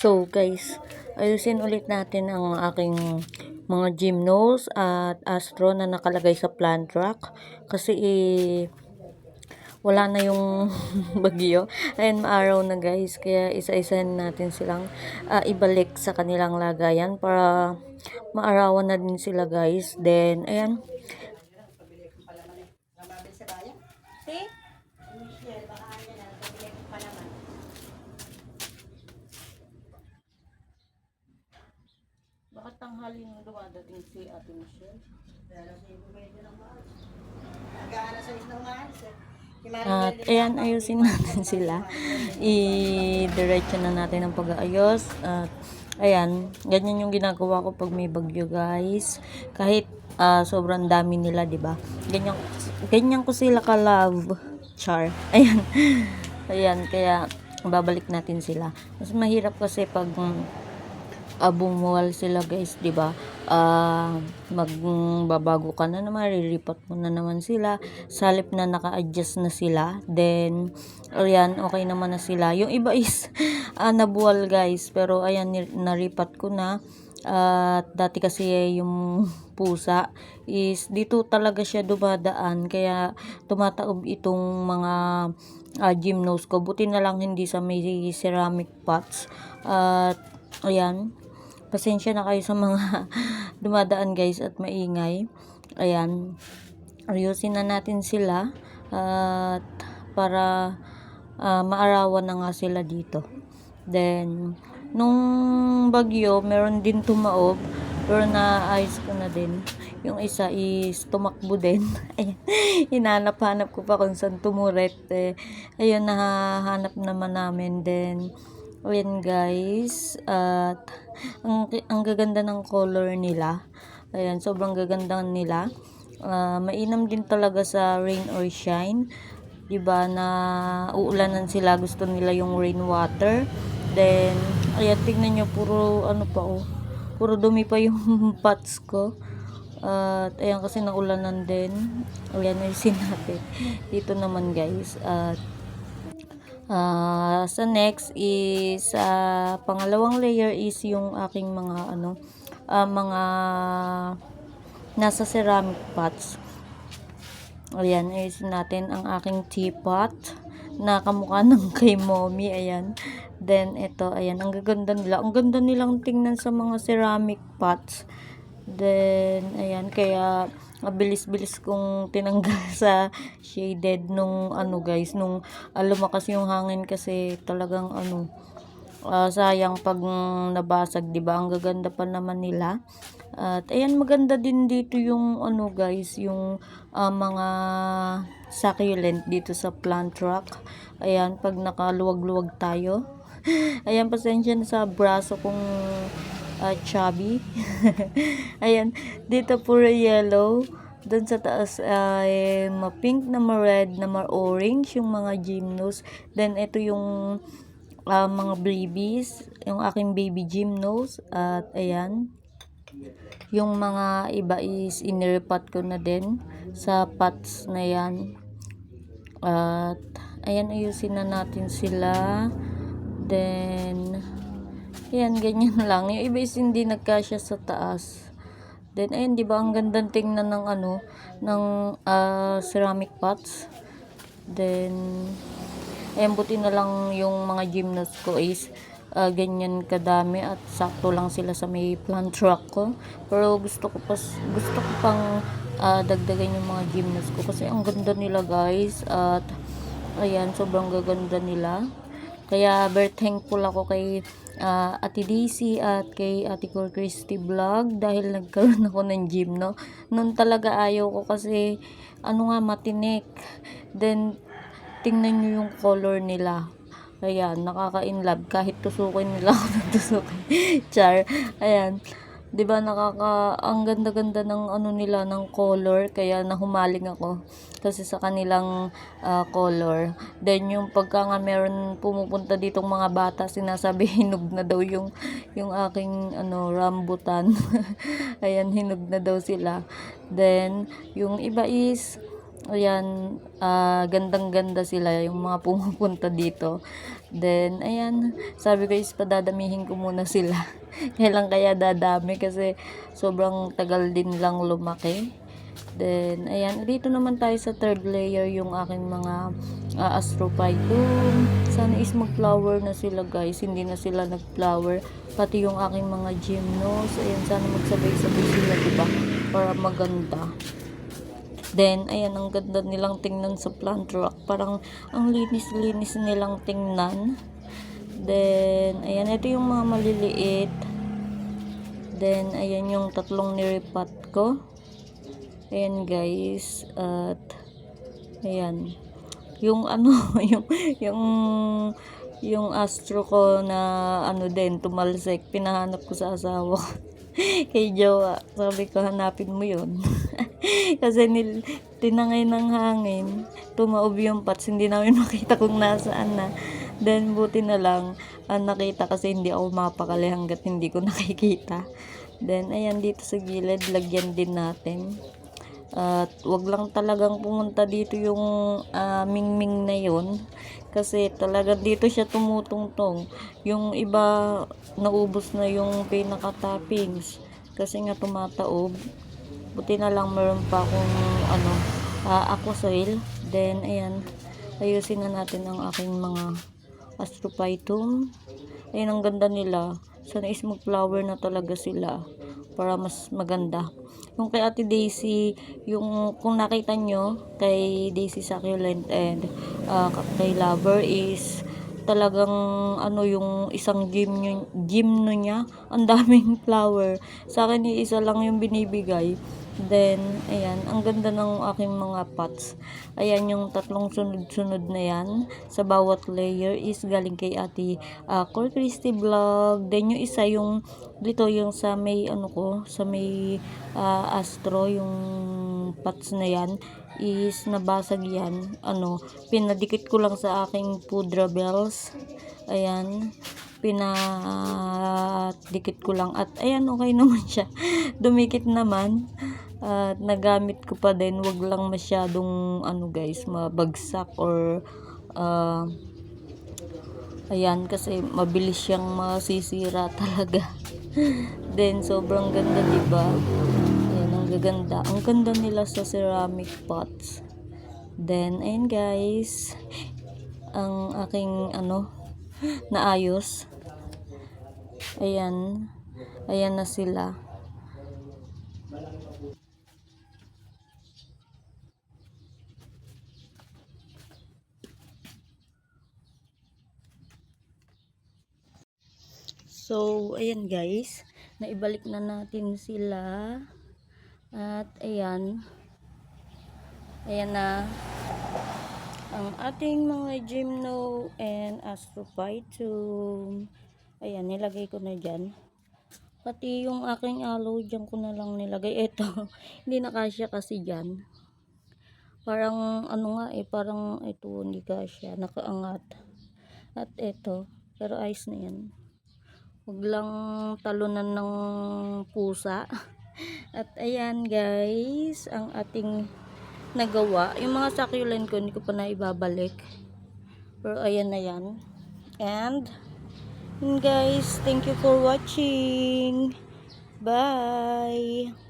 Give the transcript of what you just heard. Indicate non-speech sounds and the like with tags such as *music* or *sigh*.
So guys, ayusin ulit natin ang aking mga gymnos at astro na nakalagay sa plant rack kasi eh, wala na yung *laughs* bagyo. Ayan, maaraw na guys. Kaya isa-isahin natin silang ah, ibalik sa kanilang lagayan para maarawan na din sila guys. Then, ayan. Bakit tanghali nung dumadating si Ate Michelle? At ayan, ayusin natin sila. I-diretso na natin ang pag-aayos. At ayan, ganyan yung ginagawa ko pag may bagyo guys. Kahit ah, sobrang dami nila, di ba? Ganyan, ganyan ko sila ka-love. Char. *laughs* Ayan. Ayan, kaya babalik natin sila. Mas mahirap kasi pag uh, bumuwal sila guys, 'di ba? Ah, magbabago ka na naman, riripat mo na naman sila. Salip na naka-adjust na sila, then ayan, okay naman na sila. Yung iba is *laughs* ah, nabuwal guys, pero ayan naripat ko na. At dati kasi yung *laughs* pusa is dito talaga siya dumadaan kaya tumataob itong mga uh, gymnos ko. Buti na lang hindi sa may ceramic pots. At ayan, pasensya na kayo sa mga *laughs* dumadaan guys at maingay. Ayan, ayusin na natin sila at para ah, maarawan na nga sila dito. Then, nung bagyo, meron din tumaob pero naayos ko na din. Yung isa is tumakbo din. *laughs* Hinanap-hanap ko pa kung saan tumuret. Eh, ayun, nahahanap naman namin. Then, Ayan guys, at ang, ang gaganda ng color nila. Ayan, sobrang gaganda nila. Ah, mainam din talaga sa rain or shine. 'Di ba na uulanan sila, gusto nila yung rainwater. Then, ayan, tignan nyo, puro ano pa oh. Puro dumi pa yung *laughs* pots ko. At ayan kasi naulanan din. Ayan, ayusin natin. Dito naman guys. At Ah, sa next is ah, pangalawang layer is yung aking mga ano ah, mga nasa ceramic pots. Ayan, ayusin natin ang aking teapot na kamukha *laughs* ng kay mommy. Ayan. Then, ito, ayan. Ang gaganda nila. Ang ganda nilang tingnan sa mga ceramic pots. Then, ayan. Kaya, mabilis-bilis kong tinanggal *laughs* sa shaded nung ano guys. Nung ah, lumakas yung hangin kasi talagang ano, ah, sayang pag nabasag, 'di ba? Ang gaganda pa naman nila. At ayan maganda din dito yung ano guys, yung ah, mga succulent dito sa plant rock. Ayan, pag nakaluwag-luwag tayo. *laughs* Ayan, pasensya na sa braso kong ah, chubby. *laughs* ayan, dito puro yellow. Doon sa taas ay ma-pink na ma-red na ma-orange yung mga gymnos. Then ito yung ah, mga babies, yung aking baby gymnos at ayan. Yung mga iba is iniripat ko na din sa pots na yan. At ayan ayusin na natin sila. Then ayan ganyan *laughs* lang. Yung iba is hindi nagkasya sa taas. Then ayan 'di ba ang gandang tingnan ng ano ng ah, ceramic pots. Then Ayan, buti na lang yung mga gymnos ko is ah, ganyan kadami at sakto lang sila sa may plant truck ko. Pero gusto ko pas, gusto ko pang ah, dagdagan yung mga gymnos ko kasi ang ganda nila guys at ayan, sobrang gaganda nila. Kaya very thankful ako kay ah, Ate Daisy at kay Ate Cor Christy Vlog dahil nagkaroon ako ng gym, no? Noon talaga ayaw ko kasi ano nga matinik. Then tingnan nyo yung color nila. Ayan, nakaka-inlove kahit tusukin nila ako ng tusukin. *laughs* Char. Ayan. 'Di ba nakaka ang ganda-ganda ng ano nila ng color kaya nahumaling ako kasi sa kanilang ah, color. Then yung pagka nga meron pumupunta ditong mga bata sinasabi *laughs* hinog na daw yung yung aking ano rambutan. *laughs* Ayan hinog na daw sila. Then yung iba is Ayan, ah, gandang-ganda sila yung mga pumupunta dito. Then, ayan, sabi ko is padadamihin ko muna sila. *laughs* Kailan kaya dadami kasi sobrang tagal din lang lumaki. Then, ayan, dito naman tayo sa third layer yung aking mga uh, astrophytum. Sana is mag-flower na sila guys. Hindi na sila nag-flower. Pati yung aking mga gymnos. Ayan, sana magsabay-sabay sila, diba? Para maganda. Then, ayan, ang ganda nilang tingnan sa plant rock. Parang, ang linis-linis nilang tingnan. Then, ayan, ito yung mga maliliit. Then, ayan yung tatlong niripat ko. Ayan, guys. At, ayan. Yung ano, *laughs* yung, yung, yung astro ko na, ano din, tumalsik. Pinahanap ko sa asawa. *laughs* Kay Jowa. Sabi ko, hanapin mo yun. *laughs* *laughs* Kasi nil, tinangay ng hangin, tumaob yung pots, hindi namin *laughs* makita kung nasaan na. Then, buti na lang, ang nakita kasi hindi ako mapakali hanggat hindi ko *laughs* nakikita. Then, ayan, dito sa gilid, lagyan din natin. At wag lang talagang pumunta dito yung ah, mingming na yon kasi talaga dito siya tumutungtong. Yung iba naubos na yung pinaka-toppings kasi nga tumataob. Buti na lang meron pa akong ano, uh, aqua soil. Then ayan, ayusin na natin ang aking mga astrophytum. Ayun ang ganda nila. Sana is mag-flower na talaga sila para mas maganda. Yung kay Ate Daisy, yung kung nakita nyo kay Daisy Succulent and uh, kay Lover is talagang ano yung isang gym nyo, gym no niya ang daming *laughs* flower sa akin isa lang yung binibigay then ayan ang ganda ng aking mga pots. Ayan yung tatlong sunod-sunod na yan. Sa bawat layer is galing kay ate uh, Cor Christy vlog. Then yung isa yung dito yung sa may ano ko sa may uh, astro yung pots na yan is nabasag yan. Ano pinadikit ko lang sa aking pudra bells. Ayan pinadikit ko lang at ayan okay *laughs* naman siya. Dumikit naman. At nagamit ko pa din. Wag lang masyadong ano guys mabagsak or uh, ayan kasi mabilis siyang masisira *laughs* talaga. Then sobrang ganda diba ayan ang gaganda. Ang ganda nila sa ceramic pots. Then ayan guys. Ang aking ano naayos ayan. Ayan na sila. So, ayan guys, naibalik na natin sila. At ayan, ayan na ang ating mga gymno and astrophytum. Ayan, nilagay ko na dyan. Pati yung aking aloe, dyan ko na lang nilagay. Ito, *laughs* hindi na kasya kasi dyan. Parang, ano nga eh, parang ito, hindi kasya, nakaangat. At ito, pero ayos na yan. Huwag lang talunan ng pusa. *laughs* At ayan guys, ang ating nagawa. Yung mga succulent ko, hindi ko pa na ibabalik. Pero ayan na yan. And, guys, thank you for watching. Bye!